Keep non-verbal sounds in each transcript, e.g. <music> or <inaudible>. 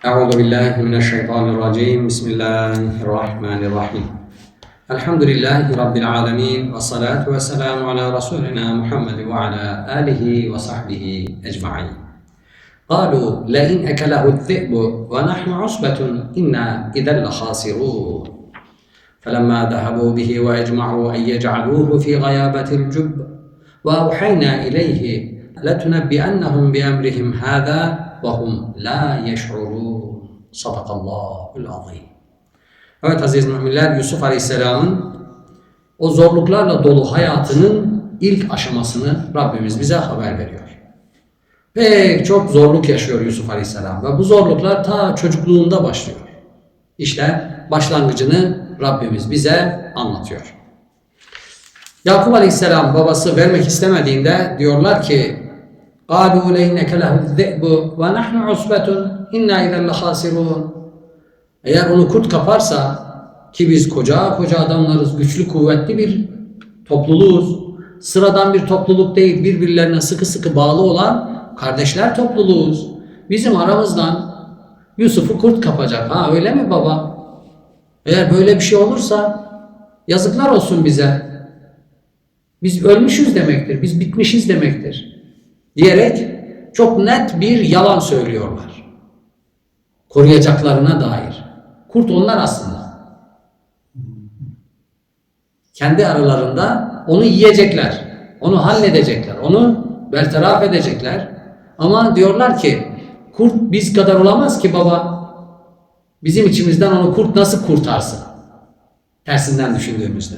أعوذ بالله من الشيطان الرجيم. بسم الله الرحمن الرحيم. الحمد لله رب العالمين والصلاة والسلام على رسولنا محمد وعلى آله وصحبه أجمعين. قالوا لئن أكله الذئب ونحن عصبة إنا إذا لخاسرون. فلما ذهبوا به وأجمعوا أن يجعلوه في غيابة الجب وأوحينا إليه لتنبئنهم بأمرهم هذا وهم لا يشعرون صدق الله العظيم Evet aziz müminler Yusuf Aleyhisselam'ın o zorluklarla dolu hayatının ilk aşamasını Rabbimiz bize haber veriyor. Pek çok zorluk yaşıyor Yusuf Aleyhisselam ve bu zorluklar ta çocukluğunda başlıyor. İşte başlangıcını Rabbimiz bize anlatıyor. Yakup Aleyhisselam babası vermek istemediğinde diyorlar ki قَالُوا لَيْنَكَ لَهُ الذِّئْبُ وَنَحْنُ عُصْبَةٌ اِنَّا اِذَا لَخَاسِرُونَ Eğer onu kurt kaparsa ki biz koca koca adamlarız, güçlü kuvvetli bir topluluğuz. Sıradan bir topluluk değil, birbirlerine sıkı sıkı bağlı olan kardeşler topluluğuz. Bizim aramızdan Yusuf'u kurt kapacak. Ha öyle mi baba? Eğer böyle bir şey olursa yazıklar olsun bize. Biz ölmüşüz demektir, biz bitmişiz demektir. Diyerek çok net bir yalan söylüyorlar. Koruyacaklarına dair. Kurt onlar aslında. Kendi aralarında onu yiyecekler. Onu halledecekler. Onu bertaraf edecekler. Ama diyorlar ki kurt biz kadar olamaz ki baba. Bizim içimizden onu kurt nasıl kurtarsın? Tersinden düşündüğümüzde.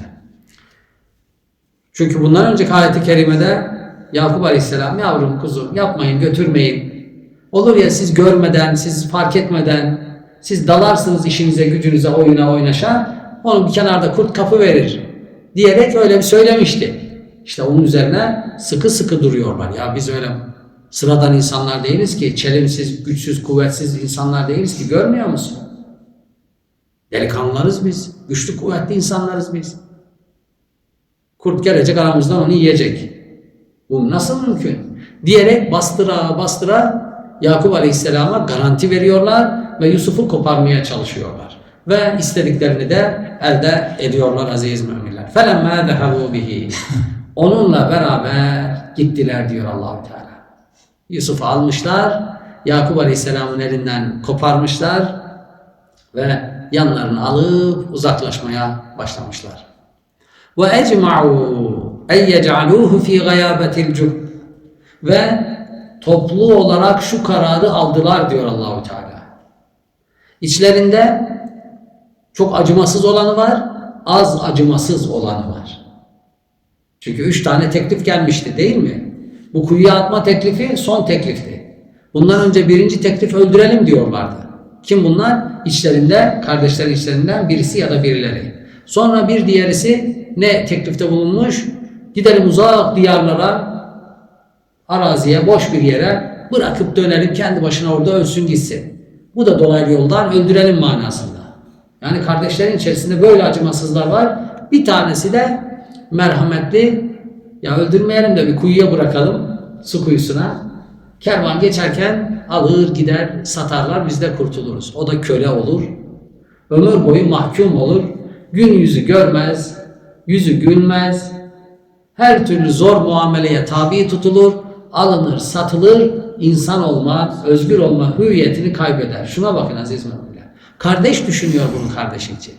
Çünkü bundan önceki ayeti kerimede Yakup Aleyhisselam yavrum kuzum yapmayın götürmeyin. Olur ya siz görmeden, siz fark etmeden, siz dalarsınız işinize, gücünüze, oyuna, oynaşa. Onu bir kenarda kurt kapı verir. Diyerek öyle bir söylemişti. İşte onun üzerine sıkı sıkı duruyorlar. Ya biz öyle sıradan insanlar değiliz ki, çelimsiz, güçsüz, kuvvetsiz insanlar değiliz ki. Görmüyor musun? Delikanlılarız biz. Güçlü, kuvvetli insanlarız biz. Kurt gelecek aramızdan onu yiyecek. Bu nasıl mümkün? Diyerek bastıra bastıra Yakup Aleyhisselam'a garanti veriyorlar ve Yusuf'u koparmaya çalışıyorlar. Ve istediklerini de elde ediyorlar aziz müminler. فَلَمَّا ذَهَبُوا bihi. Onunla beraber gittiler diyor Allahu Teala. Yusuf'u almışlar, Yakup Aleyhisselam'ın elinden koparmışlar ve yanlarını alıp uzaklaşmaya başlamışlar. Ve ecma'u en yec'aluhu fi gayabetil cub. Ve toplu olarak şu kararı aldılar diyor Allahu Teala. İçlerinde çok acımasız olanı var, az acımasız olanı var. Çünkü üç tane teklif gelmişti değil mi? Bu kuyuya atma teklifi son teklifti. Bundan önce birinci teklif öldürelim diyorlardı. Kim bunlar? İçlerinde, kardeşlerin içlerinden birisi ya da birileri. Sonra bir diğerisi ne teklifte bulunmuş? Gidelim uzak diyarlara, araziye, boş bir yere bırakıp dönelim kendi başına orada ölsün gitsin. Bu da dolaylı yoldan öldürelim manasında. Yani kardeşlerin içerisinde böyle acımasızlar var. Bir tanesi de merhametli. Ya öldürmeyelim de bir kuyuya bırakalım. Su kuyusuna. Kervan geçerken alır gider satarlar biz de kurtuluruz. O da köle olur. Ömür boyu mahkum olur. Gün yüzü görmez. Yüzü gülmez. Her türlü zor muameleye tabi tutulur. Alınır, satılır. insan olma, özgür olma hüviyetini kaybeder. Şuna bakın aziz müminler. Kardeş düşünüyor bunu kardeşi için.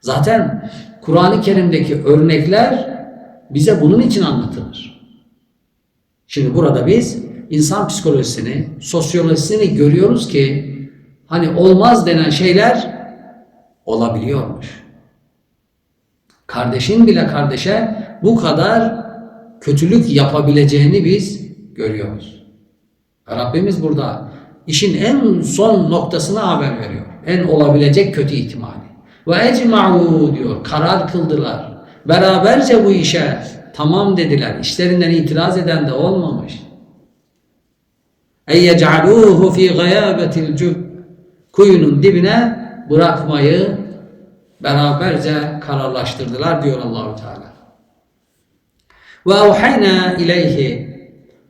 Zaten Kur'an-ı Kerim'deki örnekler bize bunun için anlatılır. Şimdi burada biz insan psikolojisini, sosyolojisini görüyoruz ki hani olmaz denen şeyler olabiliyormuş. Kardeşin bile kardeşe bu kadar kötülük yapabileceğini biz görüyoruz. Rabbimiz burada işin en son noktasına haber veriyor. En olabilecek kötü ihtimali. Ve ecma'u diyor. Karar kıldılar. Beraberce bu işe tamam dediler. İşlerinden itiraz eden de olmamış. Yec'aluhu fi gayabetil cub. Kuyunun dibine bırakmayı beraberce kararlaştırdılar diyor Allahu Teala. Ve evhayna ileyhi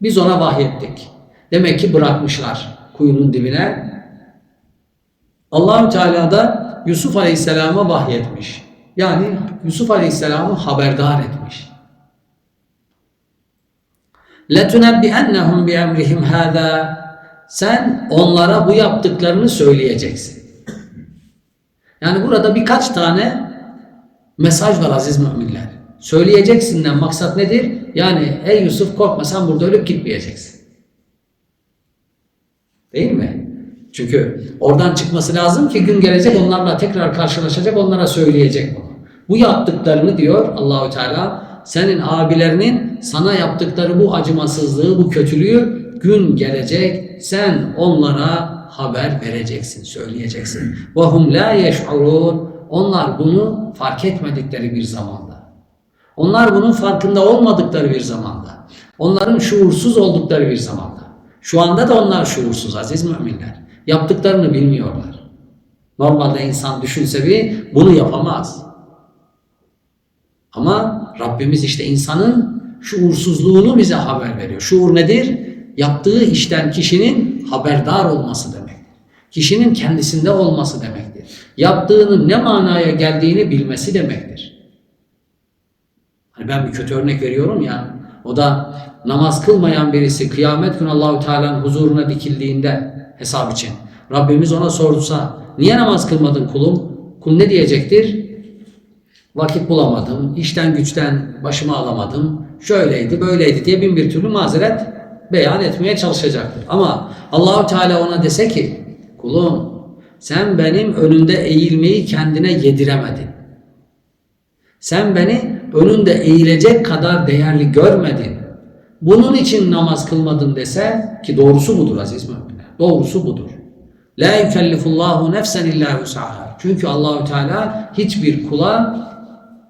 biz ona vahyettik. Demek ki bırakmışlar. kuyunun dibine. Allahü Teala da Yusuf Aleyhisselam'a vahyetmiş. Yani Yusuf Aleyhisselam'ı haberdar etmiş. لَتُنَبِّئَنَّهُمْ بِاَمْرِهِمْ هَذَا Sen onlara bu yaptıklarını söyleyeceksin. Yani burada birkaç tane mesaj var aziz müminler. Söyleyeceksinden maksat nedir? Yani ey Yusuf korkma sen burada ölüp gitmeyeceksin. Değil mi? Çünkü oradan çıkması lazım ki gün gelecek onlarla tekrar karşılaşacak onlara söyleyecek bunu. Bu yaptıklarını diyor Allahü Teala senin abilerinin sana yaptıkları bu acımasızlığı, bu kötülüğü gün gelecek sen onlara haber vereceksin, söyleyeceksin. وَهُمْ لَا يَشْعُرُونَ Onlar bunu fark etmedikleri bir zamanda. Onlar bunun farkında olmadıkları bir zamanda. Onların şuursuz oldukları bir zamanda. Şu anda da onlar şuursuz aziz müminler. Yaptıklarını bilmiyorlar. Normalde insan düşünse bir bunu yapamaz. Ama Rabbimiz işte insanın şuursuzluğunu bize haber veriyor. Şuur nedir? Yaptığı işten kişinin haberdar olması demektir. Kişinin kendisinde olması demektir. Yaptığının ne manaya geldiğini bilmesi demektir. Hani ben bir kötü örnek veriyorum ya. O da namaz kılmayan birisi kıyamet günü Allahu Teala'nın huzuruna dikildiğinde hesap için Rabbimiz ona sorsa niye namaz kılmadın kulum? Kul ne diyecektir? Vakit bulamadım, işten güçten başımı alamadım, şöyleydi böyleydi diye bin bir türlü mazeret beyan etmeye çalışacaktır. Ama Allahu Teala ona dese ki kulum sen benim önünde eğilmeyi kendine yediremedin. Sen beni önünde eğilecek kadar değerli görmedin. Bunun için namaz kılmadın dese ki doğrusu budur aziz müminler. Doğrusu budur. La yükellifullahu nefsen illa vus'aha. Çünkü Allahü Teala hiçbir kula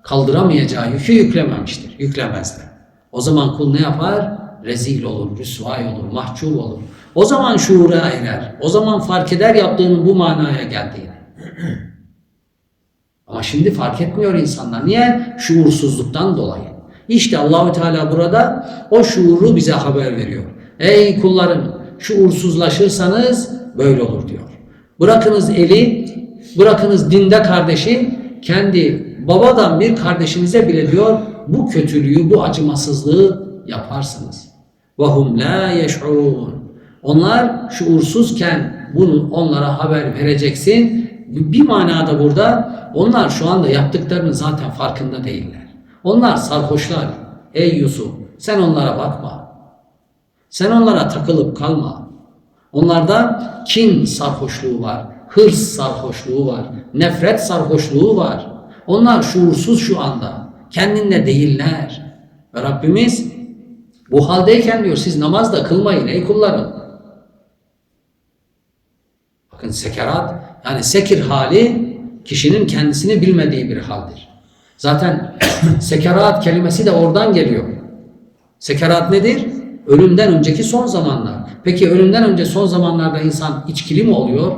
kaldıramayacağı yükü yüklememiştir. Yüklemez de. O zaman kul ne yapar? Rezil olur, rüsvay olur, mahcup olur. O zaman şuura erer. O zaman fark eder yaptığının bu manaya geldiğini. <clears throat> Ama şimdi fark etmiyor insanlar. Niye? Şuursuzluktan dolayı. İşte Allahü Teala burada o şuuru bize haber veriyor. Ey kullarım şuursuzlaşırsanız böyle olur diyor. Bırakınız eli, bırakınız dinde kardeşi, kendi babadan bir kardeşinize bile diyor bu kötülüğü, bu acımasızlığı yaparsınız. وَهُمْ لَا يَشْعُرُونَ onlar şuursuzken bunu onlara haber vereceksin. Bir manada burada onlar şu anda yaptıklarının zaten farkında değiller. Onlar sarhoşlar. Ey Yusuf sen onlara bakma. Sen onlara takılıp kalma. Onlarda kin sarhoşluğu var, hırs sarhoşluğu var, nefret sarhoşluğu var. Onlar şuursuz şu anda. Kendinde değiller. Ve Rabbimiz bu haldeyken diyor siz namaz da kılmayın ey kullarım. Sekerat yani sekir hali kişinin kendisini bilmediği bir haldir. Zaten <coughs> sekerat kelimesi de oradan geliyor. Sekerat nedir? Ölümden önceki son zamanlar. Peki ölümden önce son zamanlarda insan içkili mi oluyor?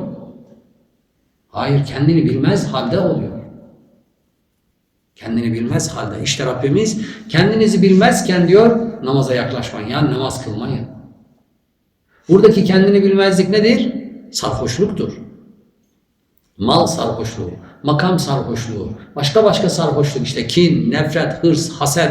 Hayır kendini bilmez halde oluyor. Kendini bilmez halde. İşte Rabbimiz kendinizi bilmezken diyor namaza yaklaşmayın. Yani namaz kılmayın. Buradaki kendini bilmezlik nedir? Sarhoşluktur. Mal sarhoşluğu, makam sarhoşluğu, başka başka sarhoşluk işte kin, nefret, hırs, haset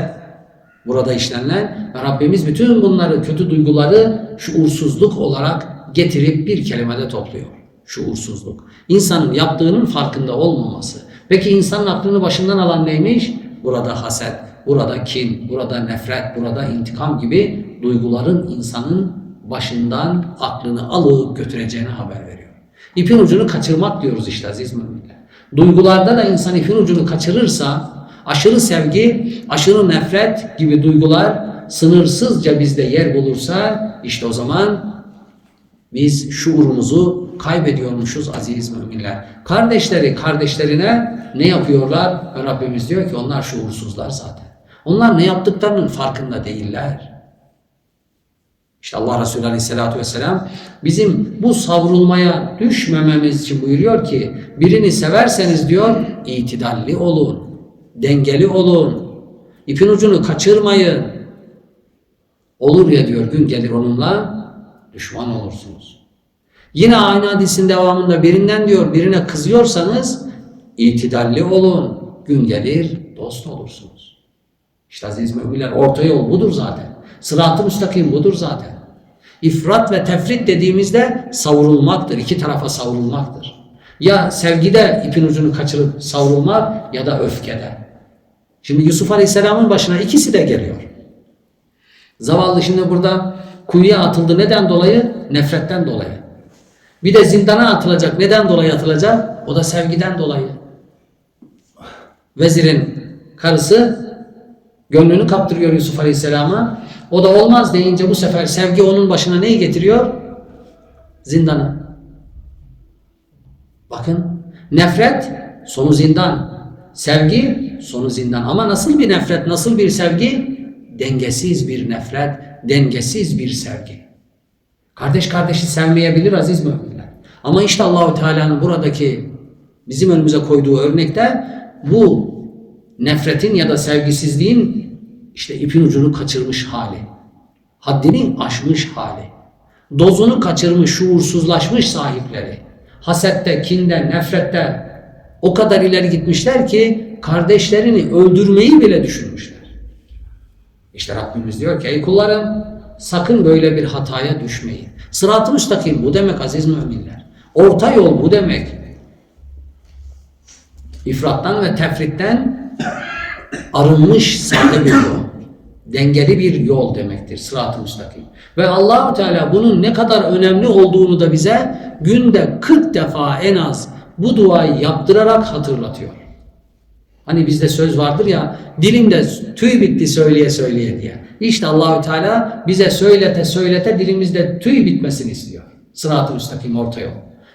burada işlenen ve Rabbimiz bütün bunları, kötü duyguları şuursuzluk olarak getirip bir kelimede topluyor. Şuursuzluk. İnsanın yaptığının farkında olmaması. Peki insanın aklını başından alan neymiş? Burada haset, burada kin, burada nefret, burada intikam gibi duyguların insanın başından aklını alıp götüreceğini haber veriyor. İpin ucunu kaçırmak diyoruz işte aziz müminler. Duygularda da insan ipin ucunu kaçırırsa aşırı sevgi, aşırı nefret gibi duygular sınırsızca bizde yer bulursa işte o zaman biz şuurumuzu kaybediyormuşuz aziz müminler. Kardeşleri kardeşlerine ne yapıyorlar? Rabbimiz diyor ki onlar şuursuzlar zaten. Onlar ne yaptıklarının farkında değiller. İşte Allah Resulü Aleyhisselatü Vesselam bizim bu savrulmaya düşmememiz için buyuruyor ki birini severseniz diyor itidalli olun, dengeli olun, ipin ucunu kaçırmayın. Olur ya diyor gün gelir onunla düşman olursunuz. Yine aynı hadisin devamında birinden diyor birine kızıyorsanız itidalli olun. Gün gelir dost olursunuz. İşte aziz müminler orta yol budur zaten. Sırat-ı müstakim budur zaten. İfrat ve tefrit dediğimizde savrulmaktır. iki tarafa savrulmaktır. Ya sevgide ipin ucunu kaçırıp savrulmak ya da öfkede. Şimdi Yusuf Aleyhisselam'ın başına ikisi de geliyor. Zavallı şimdi burada kuyuya atıldı. Neden dolayı? Nefretten dolayı. Bir de zindana atılacak. Neden dolayı atılacak? O da sevgiden dolayı. Vezirin karısı gönlünü kaptırıyor Yusuf Aleyhisselam'a. O da olmaz deyince bu sefer sevgi onun başına neyi getiriyor? Zindanı. Bakın nefret sonu zindan. Sevgi sonu zindan. Ama nasıl bir nefret, nasıl bir sevgi? Dengesiz bir nefret, dengesiz bir sevgi. Kardeş kardeşi sevmeyebilir aziz müminler. Ama işte Allahu Teala'nın buradaki bizim önümüze koyduğu örnekte bu nefretin ya da sevgisizliğin işte ipin ucunu kaçırmış hali. Haddini aşmış hali. Dozunu kaçırmış, şuursuzlaşmış sahipleri. Hasette, kinde, nefrette o kadar ileri gitmişler ki kardeşlerini öldürmeyi bile düşünmüşler. İşte Rabbimiz diyor ki ey kullarım sakın böyle bir hataya düşmeyin. Sırat-ı müstakim bu demek aziz müminler. Orta yol bu demek. İfrattan ve tefritten arınmış sade bir yol. Dengeli bir yol demektir sırat-ı müstakim. Ve Allahu Teala bunun ne kadar önemli olduğunu da bize günde 40 defa en az bu duayı yaptırarak hatırlatıyor. Hani bizde söz vardır ya dilimde tüy bitti söyleye söyleye diye. İşte Allahü Teala bize söylete söylete dilimizde tüy bitmesini istiyor. Sırat-ı müstakim orta yol.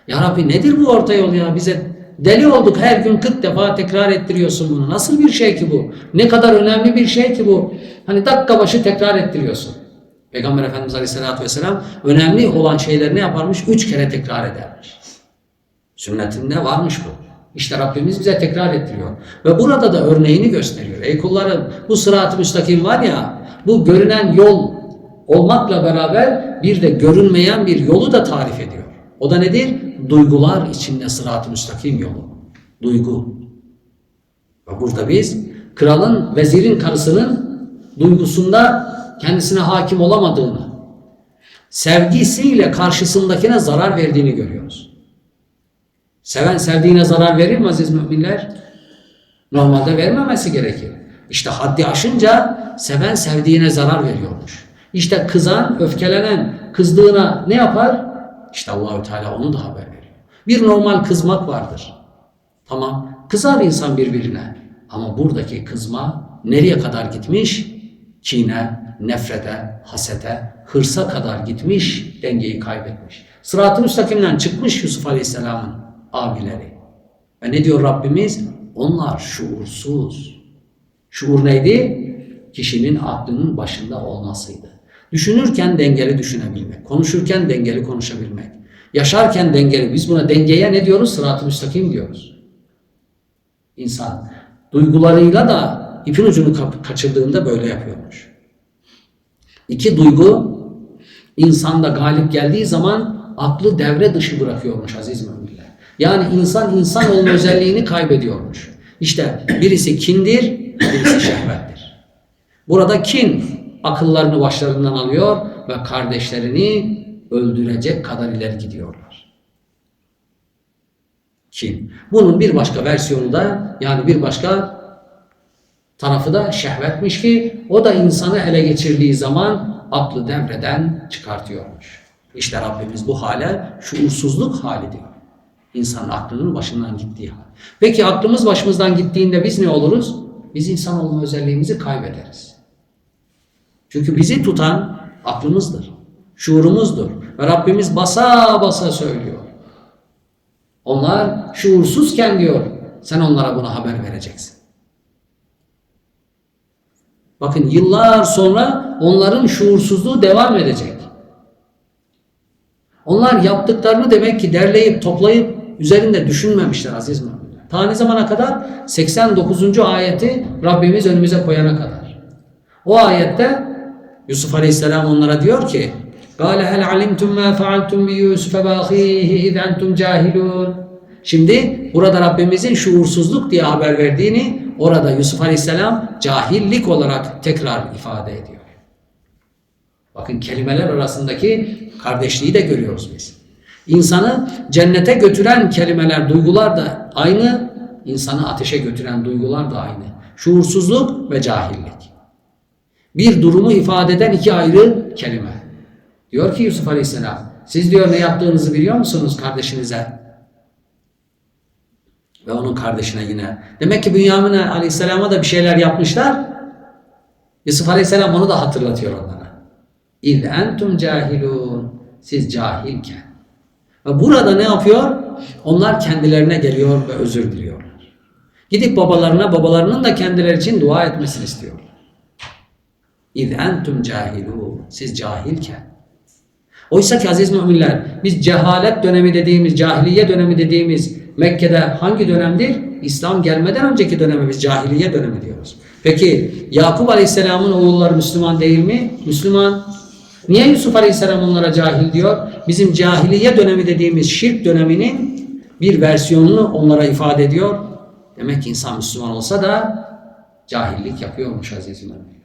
Ya Rabbi nedir bu orta yol ya? Bize deli olduk her gün 40 defa tekrar ettiriyorsun bunu. Nasıl bir şey ki bu? Ne kadar önemli bir şey ki bu? Hani dakika başı tekrar ettiriyorsun. Peygamber Efendimiz Aleyhisselatü Vesselam önemli olan şeyleri ne yaparmış? Üç kere tekrar edermiş. Sünnetinde varmış bu. İşte Rabbimiz bize tekrar ettiriyor. Ve burada da örneğini gösteriyor. Ey kullarım bu sırat-ı müstakim var ya bu görünen yol olmakla beraber bir de görünmeyen bir yolu da tarif ediyor. O da nedir? Duygular içinde sırat-ı müstakim yolu. Duygu. Ve burada biz kralın, vezirin karısının duygusunda kendisine hakim olamadığını, sevgisiyle karşısındakine zarar verdiğini görüyoruz. Seven sevdiğine zarar verir mi aziz müminler? Normalde vermemesi gerekir. İşte haddi aşınca seven sevdiğine zarar veriyormuş. İşte kızan, öfkelenen, kızdığına ne yapar? İşte Allahü Teala onu da haber veriyor. Bir normal kızmak vardır. Tamam, kızar insan birbirine. Ama buradaki kızma nereye kadar gitmiş? Kine, nefrete, hasete, hırsa kadar gitmiş, dengeyi kaybetmiş. Sırat-ı müstakimden çıkmış Yusuf Aleyhisselam'ın abileri. Ve ne diyor Rabbimiz? Onlar şuursuz. Şuur neydi? Kişinin aklının başında olmasıydı. Düşünürken dengeli düşünebilmek, konuşurken dengeli konuşabilmek, yaşarken dengeli. Biz buna dengeye ne diyoruz? Sırat-ı müstakim diyoruz. İnsan duygularıyla da ipin ucunu kaçırdığında böyle yapıyormuş. İki duygu insanda galip geldiği zaman aklı devre dışı bırakıyormuş aziz müminler. Yani insan insan olma özelliğini kaybediyormuş. İşte birisi kindir, birisi şehvettir. Burada kin akıllarını başlarından alıyor ve kardeşlerini öldürecek kadar ileri gidiyorlar. Kin. Bunun bir başka versiyonu da yani bir başka tarafı da şehvetmiş ki o da insanı ele geçirdiği zaman aklı devreden çıkartıyormuş. İşte Rabbimiz bu hale şuursuzluk hali diyor. İnsanın aklının başından gittiği hal. Peki aklımız başımızdan gittiğinde biz ne oluruz? Biz insan olma özelliğimizi kaybederiz. Çünkü bizi tutan aklımızdır, şuurumuzdur. Ve Rabbimiz basa basa söylüyor. Onlar şuursuzken diyor, sen onlara buna haber vereceksin. Bakın yıllar sonra onların şuursuzluğu devam edecek. Onlar yaptıklarını demek ki derleyip toplayıp üzerinde düşünmemişler aziz müminler. Ta ne zamana kadar? 89. ayeti Rabbimiz önümüze koyana kadar. O ayette Yusuf Aleyhisselam onlara diyor ki قال هل علمتم ما فعلتم بيوسف وأخيه إذ أنتم جاهلون Şimdi burada Rabbimizin şuursuzluk diye haber verdiğini orada Yusuf Aleyhisselam cahillik olarak tekrar ifade ediyor. Bakın kelimeler arasındaki kardeşliği de görüyoruz biz. İnsanı cennete götüren kelimeler, duygular da aynı, insanı ateşe götüren duygular da aynı. Şuursuzluk ve cahillik. Bir durumu ifade eden iki ayrı kelime. Diyor ki Yusuf Aleyhisselam, siz diyor ne yaptığınızı biliyor musunuz kardeşinize? Ve onun kardeşine yine. Demek ki Bünyamin Aleyhisselam'a da bir şeyler yapmışlar. Yusuf Aleyhisselam onu da hatırlatıyor onlara. İz entum cahilun. Siz cahilken. Ve burada ne yapıyor? Onlar kendilerine geliyor ve özür diliyorlar. Gidip babalarına, babalarının da kendileri için dua etmesini istiyorlar. İz entum cahilun. Siz cahilken. Oysa ki aziz müminler, biz cehalet dönemi dediğimiz, cahiliye dönemi dediğimiz Mekke'de hangi dönemdir? İslam gelmeden önceki dönemi biz cahiliye dönemi diyoruz. Peki Yakup Aleyhisselam'ın oğulları Müslüman değil mi? Müslüman. Niye Yusuf Aleyhisselam onlara cahil diyor? Bizim cahiliye dönemi dediğimiz şirk döneminin bir versiyonunu onlara ifade ediyor. Demek ki insan Müslüman olsa da cahillik yapıyormuş aziz müminler.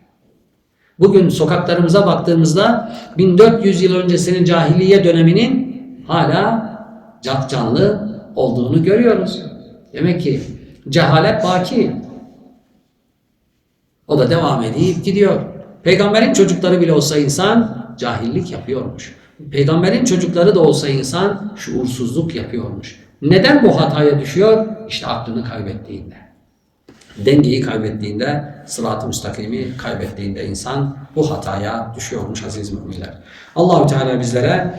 Bugün sokaklarımıza baktığımızda 1400 yıl öncesinin cahiliye döneminin hala can canlı olduğunu görüyoruz. Demek ki cehalet baki. O da devam edip gidiyor. Peygamberin çocukları bile olsa insan cahillik yapıyormuş. Peygamberin çocukları da olsa insan şuursuzluk yapıyormuş. Neden bu hataya düşüyor? İşte aklını kaybettiğinde. Dengeyi kaybettiğinde, sırat-ı müstakimi kaybettiğinde insan bu hataya düşüyormuş aziz müminler. Allahü Teala bizlere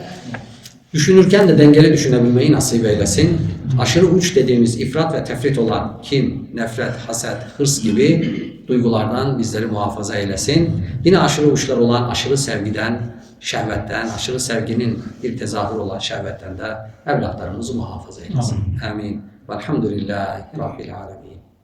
Düşünürken de dengeli düşünebilmeyi nasip eylesin. Aşırı uç dediğimiz ifrat ve tefrit olan kin, nefret, haset, hırs gibi duygulardan bizleri muhafaza eylesin. Yine aşırı uçlar olan aşırı sevgiden, şehvetten, aşırı sevginin bir tezahür olan şehvetten de evlatlarımızı muhafaza eylesin. Amin. Velhamdülillahi Rabbil Alemin.